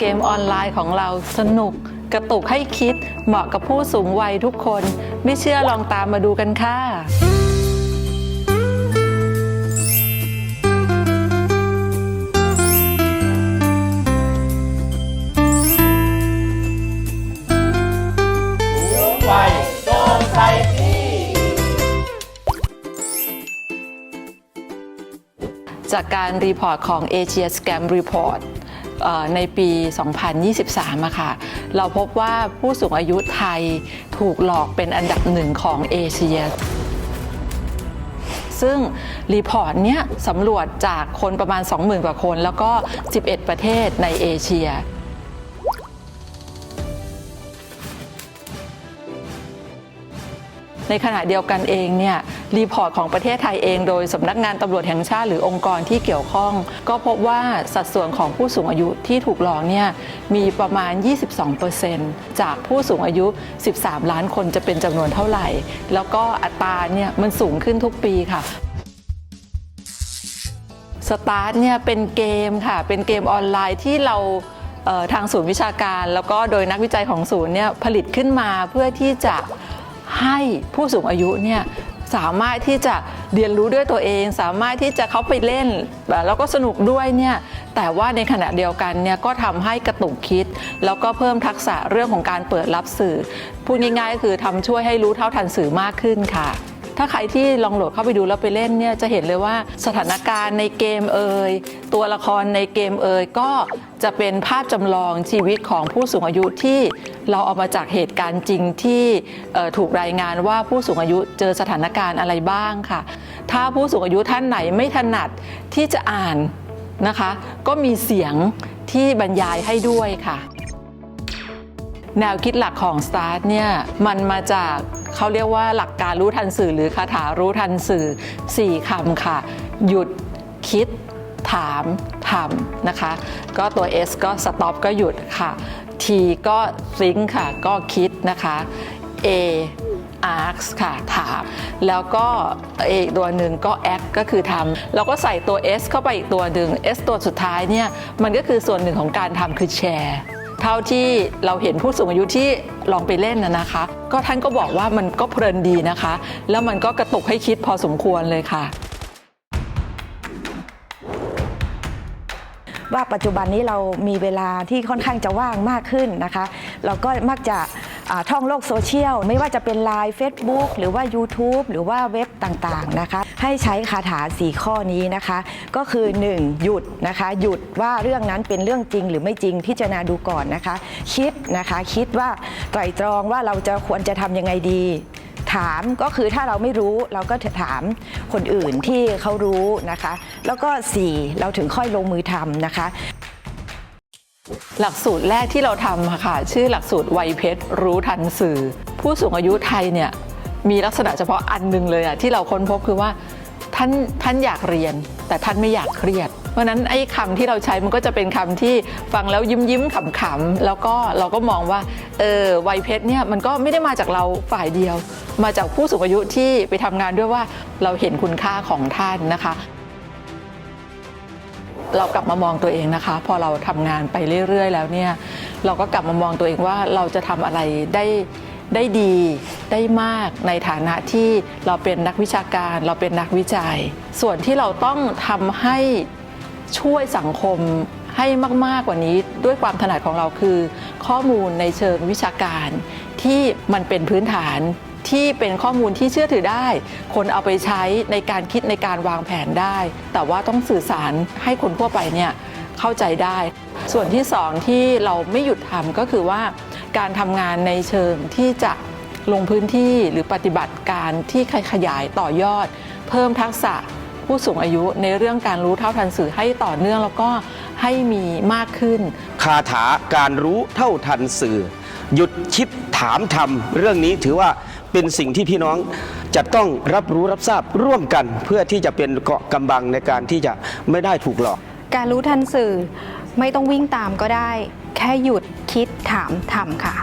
เกมออนไลน์ของเราสนุก กระตุกให้คิดเหมาะกับผู้สูงวัยทุกคน ไม่เชื่อลองตามมาดูกันค่ะจากการรีพอร์ตของ Asia Scam Report ในปี 2023อะค่ะ เราพบว่าผู้สูงอายุไทยถูกหลอกเป็นอันดับหนึ่งของเอเชีย ซึ่งรีพอร์ตเนี้ยสำรวจจากคนประมาณ 20,000 กว่าคน แล้วก็ 11 ประเทศในเอเชียในขณะเดียวกันเองเนี่ย รีพอร์ตของประเทศไทยเองโดยสำนักงานตำรวจแห่งชาติหรือองค์กรที่เกี่ยวข้อง ก็พบว่าสัดส่วนของผู้สูงอายุที่ถูกหลอกเนี่ยมีประมาณ 22%จากผู้สูงอายุ 13 ล้านคนจะเป็นจำนวนเท่าไหร่ แล้วก็อัตราเนี่ยมันสูงขึ้นทุกปีค่ะสตาร์ทเนี่ยเป็นเกมค่ะ เป็นเกมออนไลน์ที่เราเทางศูนย์วิชาการ แล้วก็โดยนักวิจัยของศูนย์เนี่ยผลิตขึ้นมาเพื่อที่จะให้ผู้สูงอายุเนี่ย สามารถที่จะเรียนรู้ด้วยตัวเอง สามารถที่จะเขาไปเล่น แล้วก็สนุกด้วยเนี่ยแต่ว่าในขณะเดียวกันเนี่ยก็ทำให้กระตุกคิด แล้วก็เพิ่มทักษะเรื่องของการเปิดรับสื่อพูดง่ายๆก็คือทำช่วยให้รู้เท่าทันสื่อมากขึ้นค่ะ ถ้าใครที่ลองโหลดเข้าไปดูแล้วไปเล่นเนี่ยจะเห็นเลยว่าสถานการณ์ในเกมเอ่ยตัวละครในเกมเอ่ยก็จะเป็นภาพจำลองชีวิตของผู้สูงอายุที่เราเอามาจากเหตุการณ์จริงที่ถูกรายงานว่าผู้สูงอายุเจอสถานการณ์อะไรบ้างค่ะ ถ้าผู้สูงอายุท่านไหนไม่ถนัดที่จะอ่านนะคะ ก็มีเสียงที่บรรยายให้ด้วยค่ะ แนวคิดหลักของ START เนี่ยมันมาจาก เขาเรียกว่าหลักการรู้ทันสื่อ หรือคาถารู้ทันสื่อ 4คำค่ะ หยุดคิด ถามทำนะคะ ก็ตัว S ก็ stop ก็หยุดค่ะ T ก็ think ค่ะ ก็คิดนะคะ A ask ค่ะถาม แล้วก็เอกตัวหนึ่งก็ act ก็คือทำแล้วก็ใส่ตัว S เข้าไปอีกตัวหนึ่ง S ตัวสุดท้ายเนี่ย มันก็คือส่วนหนึ่งของการทำคือแชร์ ท่าที่เราเห็นผู้สูงอายุที่ลองไปเล่นนะนะคะ ก็ท่านก็บอกว่ามันก็เพลินดีนะคะ แล้วมันก็กระตุกให้คิดพอสมควรเลยค่ะ ว่าปัจจุบันนี้เรามีเวลาที่ค่อนข้างจะว่างมากขึ้นนะคะ เราก็มักจะท่องโลกโซเชียล ไม่ว่าจะเป็น Line Facebook หรือว่า YouTube หรือว่าเว็บต่างๆนะคะ ให้ใช้คาถา4ข้อนี้นะคะ ก็คือ 1. หยุดนะคะ หยุดว่าเรื่องนั้นเป็นเรื่องจริงหรือไม่จริงพิจารณาดูก่อนนะคะ คิดนะคะคิดว่าไตรตรองว่าเราจะควรจะทำยังไงดีถามก็คือถ้าเราไม่รู้เราก็ถามคนอื่นที่เขารู้นะคะ แล้วก็ 4 เราถึงค่อยลงมือทำนะคะ หลักสูตรแรกที่เราทำค่ะ ชื่อหลักสูตรวัยเพชรรู้ทันสื่อ ผู้สูงอายุไทยเนี่ย มีลักษณะเฉพาะอันหนึงเลยอะที่เราค้นพบคือว่าท่านท่านอยากเรียน แต่ท่านไม่อยากเครียด เพราะนั้นไอ้คำที่เราใช้มันก็จะเป็นคำที่ฟังแล้วยิ้มยิ้มๆขำๆแล้วก็เราก็มองว่าเออวัยเพชรเนี่ยมันก็ไม่ได้มาจากเราฝ่ายเดียว มาจากผู้สูงอายุที่ไปทำงานด้วยว่าเราเห็นคุณค่าของท่านนะคะเรากลับมามองตัวเองนะคะ พอเราทำงานไปเรื่อย ๆ แล้วเนี่ย เราก็กลับมามองตัวเองว่าเราจะทำอะไรได้ได้ดี ได้มากในฐานะที่เราเป็นนักวิชาการ เราเป็นนักวิจัย ส่วนที่เราต้องทำให้ช่วยสังคมให้มาก ๆ กว่านี้ด้วยความถนัดของเราคือ ข้อมูลในเชิงวิชาการที่มันเป็นพื้นฐานที่เป็นข้อมูลที่เชื่อถือได้ คนเอาไปใช้ในการคิดในการวางแผนได้ แต่ว่าต้องสื่อสารให้คนทั่วไปเนี่ยเข้าใจได้ ส่วนที่สองที่เราไม่หยุดทำก็คือว่าการทำงานในเชิงที่จะ ลงพื้นที่หรือปฏิบัติการที่ขยายต่อยอด เพิ่มทักษะผู้สูงอายุในเรื่องการรู้เท่าทันสื่อให้ต่อเนื่องแล้วก็ให้มีมากขึ้น คาถาการรู้เท่าทันสื่อ หยุดคิดถามทำเรื่องนี้ถือว่าเป็นสิ่งที่พี่น้องจะต้องรับรู้รับทราบร่วมกัน เพื่อที่จะเป็นเกราะกำบังในการที่จะไม่ได้ถูกหลอก การรู้ทันสื่อไม่ต้องวิ่งตามก็ได้ แค่หยุดคิดถามทำค่ะ